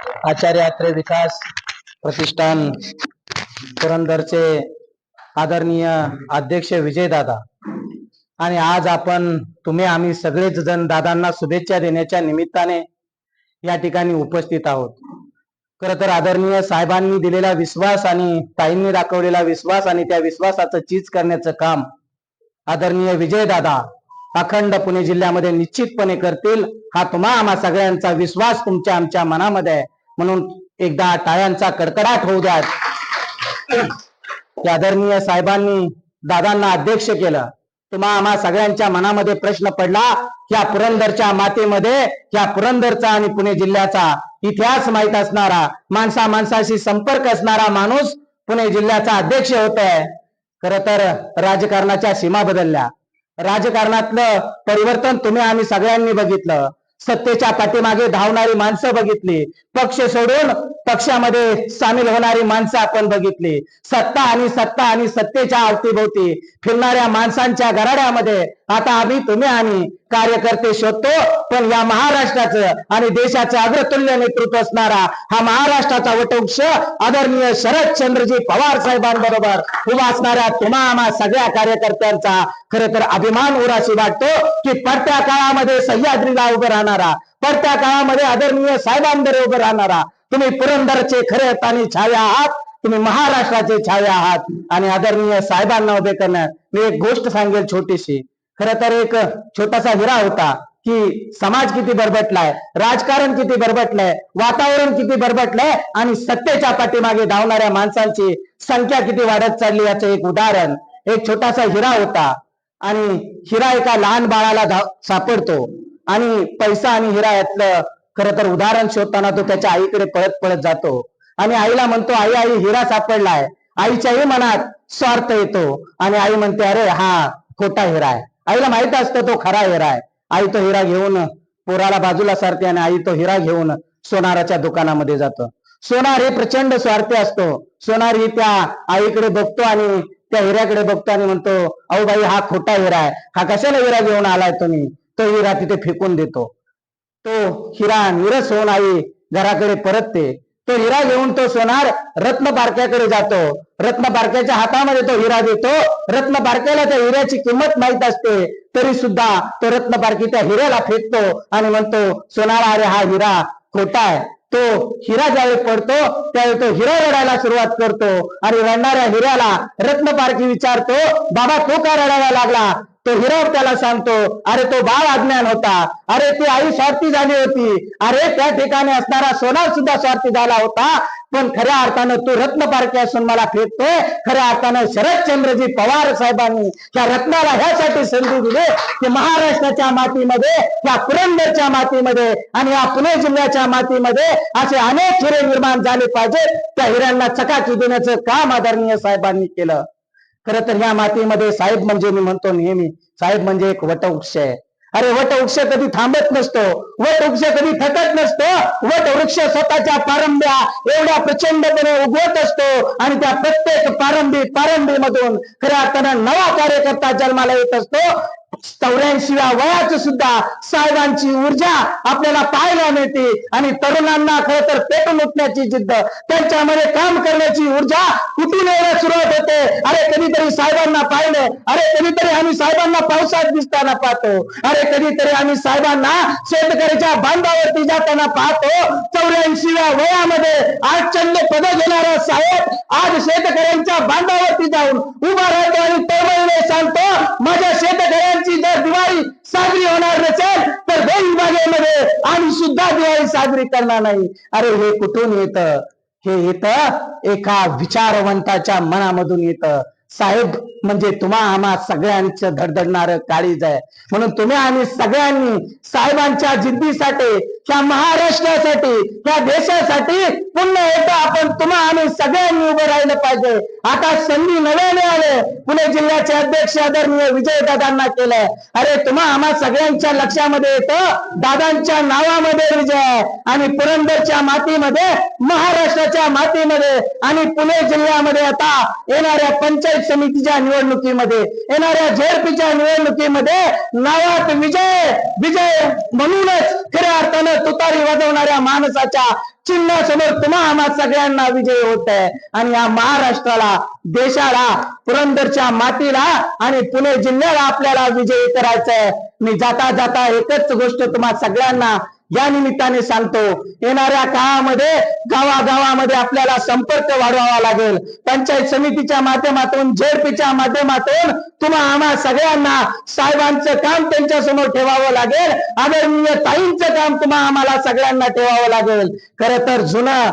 आचार्य अत्रे विकास प्रतिष्ठान पुरंदरचे आदरणीय अध्यक्ष विजयदादा. आणि आज आपण तुम्ही आम्ही सगळेच जण दादांना शुभेच्छा देण्याच्या निमित्ताने या ठिकाणी उपस्थित आहोत. खर तर आदरणीय साहेबांनी दिलेला विश्वास आणि ताईंनी दाखवलेला विश्वास आणि त्या विश्वासाचं चीज करण्याचं काम आदरणीय विजयदादा अखंड पुणे जिल्ह्यामध्ये निश्चितपणे करतील. हा तुम्हा आम्हा सगळ्यांचा विश्वास तुमच्या आमच्या मनामध्ये आहे. म्हणून एकदा टाळ्यांचा कडकडाट होऊ द्या आदरणीय साहेबांनी दादांना अध्यक्ष केलं. तुम्हा आम्हा सगळ्यांच्या मनामध्ये प्रश्न पडला या पुरंदरच्या मातेमध्ये या पुरंदरचा आणि पुणे जिल्ह्याचा इतिहास माहीत असणारा माणसा माणसाशी संपर्क असणारा माणूस पुणे जिल्ह्याचा अध्यक्ष होत आहे खर तर राजकारणाच्या सीमा बदलल्या. राजकारणातलं परिवर्तन तुम्ही आम्ही सगळ्यांनी बघितलं. सत्तेच्या पाठीमागे धावणारी माणसं बघितली. पक्ष सोडून पक्षामध्ये सामील होणारी माणसं आपण बघितली. सत्ता आणि सत्ता आणि सत्तेच्या अवतीभोवती फिरणाऱ्या माणसांच्या गराड्यामध्ये आता आम्ही तुम्ही आम्ही कार्यकर्ते शोधतो पण या महाराष्ट्राचं आणि देशाचं अग्रतुल्य नेतृत्व असणारा हा महाराष्ट्राचा वटवृक्ष आदरणीय शरदचंद्रजी पवार साहेबांबरोबर उभा असणाऱ्या तुम्हा आम्हा सगळ्या कार्यकर्त्यांचा खर तर अभिमान उराशी वाटतो की पडत्या काळामध्ये सह्याद्रीला उभं राहणारा पडत्या काळामध्ये आदरणीय साहेबांबरोबर उभं राहणारा तुम्ही पुरंदरचे खरे आणि छाया आहात तुम्ही महाराष्ट्राचे छाया आहात. आणि आदरणीय साहेबांना उभे करणं मी एक गोष्ट सांगेल छोटीशी. खर तर एक छोटासा हिरा होता की समाज किती बरबटलाय राजकारण किती बरबटलंय वातावरण किती बरबटलंय आणि सत्तेच्या पाठीमागे धावणाऱ्या माणसांची संख्या किती वाढत चालली याचं एक उदाहरण एक छोटासा हिरा होता. आणि हिरा एका लहान बाळाला धाव- सापडतो. आणि पैसा आणि हिरा यातलं खरं तर उदाहरण शोधताना तो त्याच्या आईकडे पळत पळत जातो. आणि आईला म्हणतो आई आई हिरा सापडलाय. आईच्याही मनात स्वार्थ येतो. आणि आई म्हणते अरे हा खोटा हिरा आहे. आईला माहीत असतं तो खरा हिरा आहे. आई तो हिरा घेऊन पोराला बाजूला सारते आणि आई तो हिरा घेऊन सोनाराच्या दुकानामध्ये जातो. सोनार हे प्रचंड स्वार्थी असतो. सोनार ही त्या आईकडे बघतो आणि त्या हिऱ्याकडे बघतो आणि म्हणतो अहो बाई हा खोटा हिरा आहे. हा कशाला हिरा घेऊन आलाय तुम्ही? तो हिरा तिथे फेकून देतो. तो हिरा निरस होऊन आई घराकडे परतते. तो हिरा घेऊन तो सोनार रत्न बारक्याकडे जातो. रत्न बारक्याच्या हातामध्ये तो हिरा देतो. रत्न बारक्याला त्या हिऱ्याची किंमत माहीत असते. तरी सुद्धा तो रत्न बारकी त्या हिऱ्याला फेकतो आणि म्हणतो सोनारा अरे हा हिरा खोटा आहे. तो हिरा ज्यावेळी पडतो त्यावेळी तो हिरा रडायला सुरुवात करतो. आणि रडणाऱ्या हिऱ्याला रत्न पारखी विचारतो बाबा तो का रडायला लागला? तो हिरा त्याला सांगतो अरे तो बाळ अज्ञान होता. अरे ती आई स्वार्थी झाली होती. अरे त्या ठिकाणी असणारा सोनार सुद्धा स्वार्थी झाला होता. पण खऱ्या अर्थानं तू रत्न पारखी असून मला फेकतोय. खऱ्या अर्थानं शरदचंद्रजी पवार साहेबांनी या रत्नाला ह्यासाठी संधी दिली की महाराष्ट्राच्या मातीमध्ये या पुरंदरच्या मातीमध्ये आणि या पुणे जिल्ह्याच्या मातीमध्ये असे अनेक हिरे निर्माण झाले पाहिजे त्या हिऱ्यांना चकाकी देण्याचं काम आदरणीय साहेबांनी केलं. खर तर ह्या मातीमध्ये साहेब म्हणजे मी म्हणतो नेहमी साहेब म्हणजे एक वटवृक्ष आहे. अरे वटवृक्ष कधी थांबत नसतो वटवृक्ष कधी थकत नसतो वटवृक्ष स्वतःच्या पारंब्या एवढ्या प्रचंडपणे उगवत असतो आणि त्या प्रत्येक पारंबी पारंबी मधून खऱ्या अर्थानं नवा कार्यकर्ता जन्माला येत असतो. चौऱ्याऐंशीव्या वयाच सुद्धा साहेबांची ऊर्जा आपल्याला पाहायला मिळते. आणि तरुणांना खर तर पेटून उठण्याची जिद्द त्यांच्यामध्ये काम करण्याची ऊर्जा कुठून यायला सुरुवात होते? अरे कधीतरी साहेबांना पाहिलं. अरे कधीतरी आम्ही साहेबांना पावसात दिसताना पाहतो. अरे कधीतरी आम्ही साहेबांना शेतकऱ्याच्या बांधावरती जाताना पाहतो. चौऱ्याऐंशीव्या वयामध्ये आज पद घेणारा साहेब आज शेतकऱ्यांच्या बांधावरती जाऊन उभा राहतो आणि तळमळीने सांगतो माझ्या शेतकऱ्या जर दिवाळी साजरी होणार नसेल तर दोन आम्ही सुद्धा दिवाळी साजरी करणार नाही. अरे हे कुठून येत? हे येत एका विचारवंताच्या मनामधून येत. साहेब म्हणजे तुम्हा आम्हा सगळ्यांचं धडधडणार काळीज आहे. म्हणून तुम्ही आम्ही सगळ्यांनी साहेबांच्या जिद्दीसाठी त्या महाराष्ट्रासाठी त्या देशासाठी पुन्हा एकदा आपण तुम्हा आम्ही सगळ्यांनी उभं राहिलं पाहिजे. आता संधी नव्याने आले पुणे जिल्ह्याचे अध्यक्ष आदरणीय विजयदादांना केलंय. अरे तुम्हा आम्हा सगळ्यांच्या लक्षामध्ये येतं दादांच्या नावामध्ये विजय आणि पुरंदरच्या मातीमध्ये महाराष्ट्राच्या मातीमध्ये आणि पुणे जिल्ह्यामध्ये आता येणाऱ्या पंचायत समितीच्या निवडणुकीमध्ये येणाऱ्या झेडपीच्या निवडणुकीमध्ये नावात विजय विजय म्हणूनच खऱ्या अर्थानं तुतारी वाजवणाऱ्या माणसाच्या चिन्हासमोर तुम्हा आम्हा सगळ्यांना विजय होत आहे आणि या महाराष्ट्राला देशाला पुरंदरच्या मातीला आणि पुणे जिल्ह्याला आपल्याला विजयी करायचंय. मी जाता जाता एकच गोष्ट तुम्हा सगळ्यांना या निमित्ताने सांगतो येणाऱ्या काळामध्ये गावागावामध्ये आपल्याला संपर्क वाढवावा लागेल. पंचायत समितीच्या माध्यमातून झेडपीच्या माध्यमातून तुम्हा आम्हा सगळ्यांना साहेबांचं काम त्यांच्यासमोर ठेवावं लागेल. आदरणीय ताईंचं काम तुम्हा आम्हाला सगळ्यांना ठेवावं लागेल. खर तर जुनं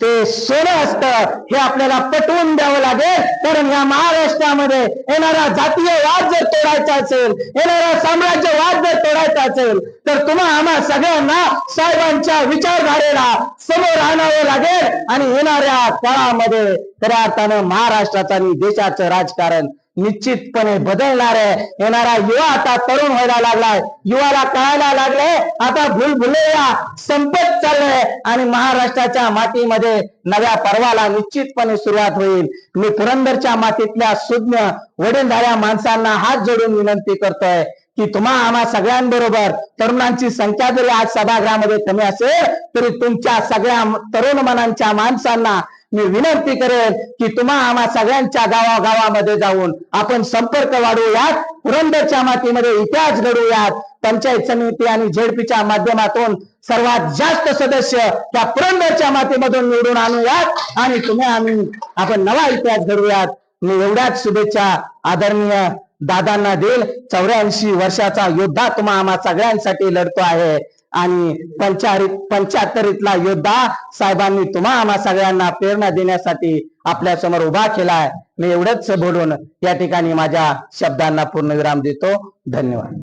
ते सोनं असतं. हे आपल्याला पटवून द्यावं लागेल. कारण या महाराष्ट्रामध्ये येणारा जातीय वाद जर तोडायचा असेल येणारा साम्राज्यवाद जर तोडायचा असेल तर तुम्हा आम्हा सगळ्यांना साहेबांच्या विचारधारेला समोर आणावं लागेल. आणि येणाऱ्या काळामध्ये खऱ्या अर्थानं महाराष्ट्राचं आणि देशाचं राजकारण निश्चितपणे बदलणार आहे. येणारा युवा आता तरुण व्हायला लागलाय. युवाला कळायला लागले. आता भूलभुलैया संपत चाललंय आणि महाराष्ट्राच्या मातीमध्ये नव्या पर्वाला निश्चितपणे सुरुवात होईल. मी पुरंदरच्या मातीतल्या सुज्ञ वडीलधाऱ्या माणसांना हात जोडून विनंती करतोय की तुम्हा आम्हा सगळ्यांबरोबर तरुणांची संख्या जरी आज सभागृहामध्ये कमी असेल तरी तुमच्या सगळ्या तरुण मनांच्या माणसांना मी विनंती करेन की तुम्हा आम्हा सगळ्यांच्या गावागावामध्ये जाऊन आपण संपर्क वाढवूयात पुरंदरच्या मातीमध्ये इतिहास घडवूयात पंचायत समिती आणि झेडपीच्या माध्यमातून सर्वात जास्त सदस्य त्या पुरंदरच्या मातीमधून निवडून आणूयात आणि तुम्ही आम्ही आपण नवा इतिहास घडवूयात. मी एवढ्याच शुभेच्छा आदरणीय दादांना देईल. चौऱ्याऐंशी वर्षाचा योद्धा तुम्हा आम्हा सगळ्यांसाठी लढतो आहे. आणि पंचाहत्तर पंच्याहत्तरीतला योद्धा साहेबांनी तुम्हा आम्हा सगळ्यांना प्रेरणा देण्यासाठी आपल्यासमोर उभा केलाय. मी एवढंच बोलून या ठिकाणी माझ्या शब्दांना पूर्णविराम देतो. धन्यवाद.